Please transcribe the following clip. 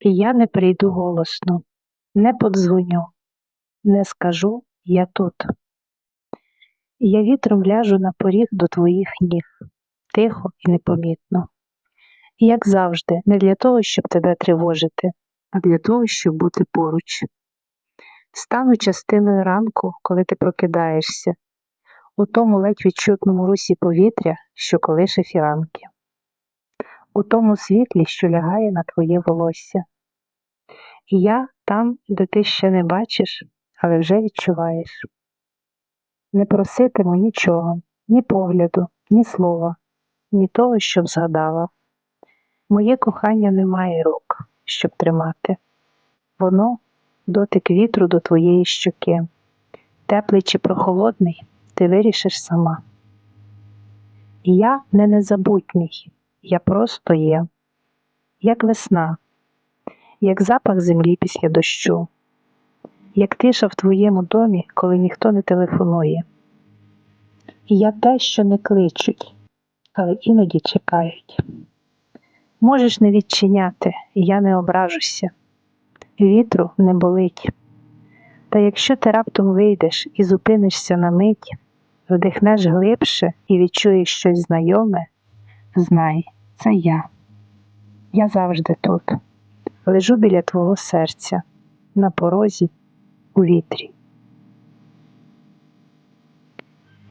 І я не прийду голосно, не подзвоню, не скажу я тут. Я вітром ляжу на поріг до твоїх ніг, тихо і непомітно. Як завжди, не для того, щоб тебе тривожити, а для того, щоб бути поруч. Стану частиною ранку, коли ти прокидаєшся, у тому ледь відчутному русі повітря, що колише фіранки, у тому світлі, що лягає на твоє волосся. Я там, де ти ще не бачиш, але вже відчуваєш. Не проситиму нічого, ні погляду, ні слова, ні того, щоб згадала. Моє кохання не має рук, щоб тримати. Воно дотик вітру до твоєї щоки. Теплий чи прохолодний, ти вирішиш сама. Я не незабутній, я просто є, як весна, як запах землі після дощу, як тиша в твоєму домі, коли ніхто не телефонує. Я те, що не кличуть, але іноді чекають. Можеш не відчиняти, я не ображуся. Вітру не болить. Та якщо ти раптом вийдеш і зупинишся на мить, вдихнеш глибше і відчуєш щось знайоме, знай, це я. Я завжди тут. Лежу біля твого серця, на порозі, у вітрі.